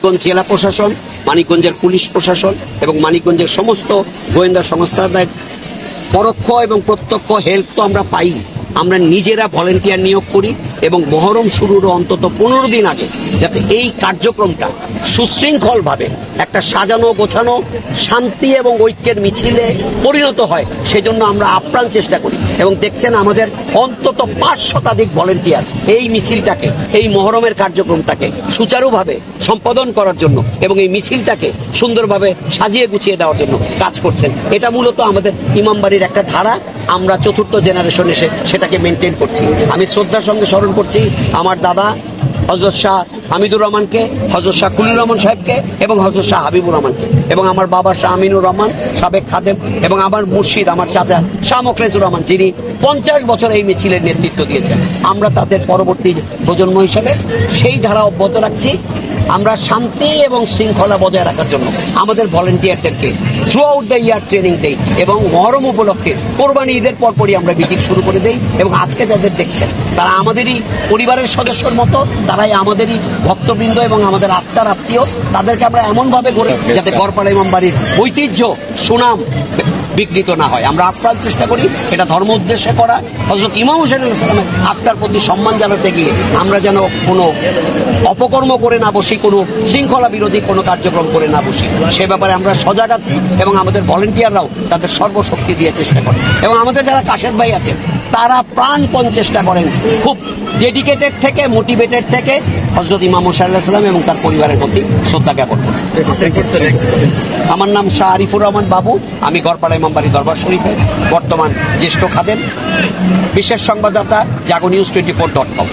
মানিকগঞ্জ জেলা প্রশাসন, মানিকগঞ্জের পুলিশ প্রশাসন এবং মানিকগঞ্জের সমস্ত গোয়েন্দা সংস্থাদের পরোক্ষ এবং প্রত্যক্ষ হেল্প তো আমরা পাই। আমরা নিজেরা ভলেন্টিয়ার নিয়োগ করি এবং মহরম শুরুর অন্তত পনেরো দিন আগে যাতে এই কার্যক্রমটা সুশৃঙ্খলভাবে একটা সাজানো, গোছানো, শান্তি এবং ঐক্যের মিছিলে পরিণত হয়, সেজন্য আমরা আপ্রাণ চেষ্টা করি। এবং দেখছেন আমাদের অন্তত পাঁচ শতাধিক ভলেন্টিয়ার এই মিছিলটাকে, এই মহরমের কার্যক্রমটাকে সুচারুভাবে সম্পাদন করার জন্য এবং এই মিছিলটাকে সুন্দরভাবে সাজিয়ে গুছিয়ে দেওয়ার জন্য কাজ করছেন। এটা মূলত আমাদের ইমামবাড়ির একটা ধারা আমরা চতুর্থ জেনারেশন এসে সেটাকে মেনটেন করছি। আমি শ্রদ্ধার সঙ্গে স্মরণ করছি, আমার দাদা হজরত শাহ হামিদুর রহমানকে হজরত শাহ কুলির রহমান সাহেবকে এবং হজরত শাহ হাবিবুর রহমানকে। এবং আমার বাবা শাহ আমিনুর রহমান, সাবেক খাদেম এবং আমার মুর্শিদ, আমার চাচা শাহ মোখলেসুর রহমান, যিনি পঞ্চাশ বছর এই মিছিলের নেতৃত্ব দিয়েছেন। আমরা তাদের পরবর্তী প্রজন্ম হিসেবে সেই ধারা অব্যাহত রাখছি। আমরা শান্তি এবং শৃঙ্খলা বজায় রাখার জন্য আমাদের ভলেন্টিয়ারদেরকে throughout the year training দেই এবং মহরম উপলক্ষে কোরবানি ঈদের পরপরই আমরা মিটিং শুরু করে দেই এবং আজকে যাদের দেখছেন, তারা আমাদেরই পরিবারের সদস্যর মতো, তারাই আমাদেরই ভক্তবৃন্দ এবং আমাদের আত্মার আত্মীয়, তাদেরকে আমরা এমনভাবে গড়ে যাতে গড়পাড়া ইমাম বাড়ির ঐতিহ্য, সুনাম বিকৃত না হয়। আমরা আপ্রাণ চেষ্টা করি এটা ধর্ম উদ্দেশ্যে করা। হজরত ইমাম হোসেন ইসলামের আত্মার প্রতি সম্মান জানাতে গিয়ে আমরা যেন কোনো অপকর্ম করে না বসি, কোনো শৃঙ্খলা বিরোধী কোনো কার্যক্রম করে না বসি। সে ব্যাপারে আমরা সজাগ আছি এবং আমাদের ভলেন্টিয়াররাও তাদের সর্বশক্তি দিয়ে চেষ্টা করে। এবং আমাদের যারা কাশেদ ভাই আছেন তারা প্রাণপণ চেষ্টা করেন। খুব ডেডিকেটেড থেকে মোটিভেটেড থেকে হজরত ইমাম সাল্লাম এবং তার পরিবারের প্রতি শ্রদ্ধা জ্ঞাপন করেন। আমার নাম শাহ আরিফুর রহমান বাবু। আমি গড়পাড়া ইমামবাড়ি দরবার শরীফে বর্তমান জ্যেষ্ঠ খাদেম। বিশেষ সংবাদদাতা Jago news twenty four dot com.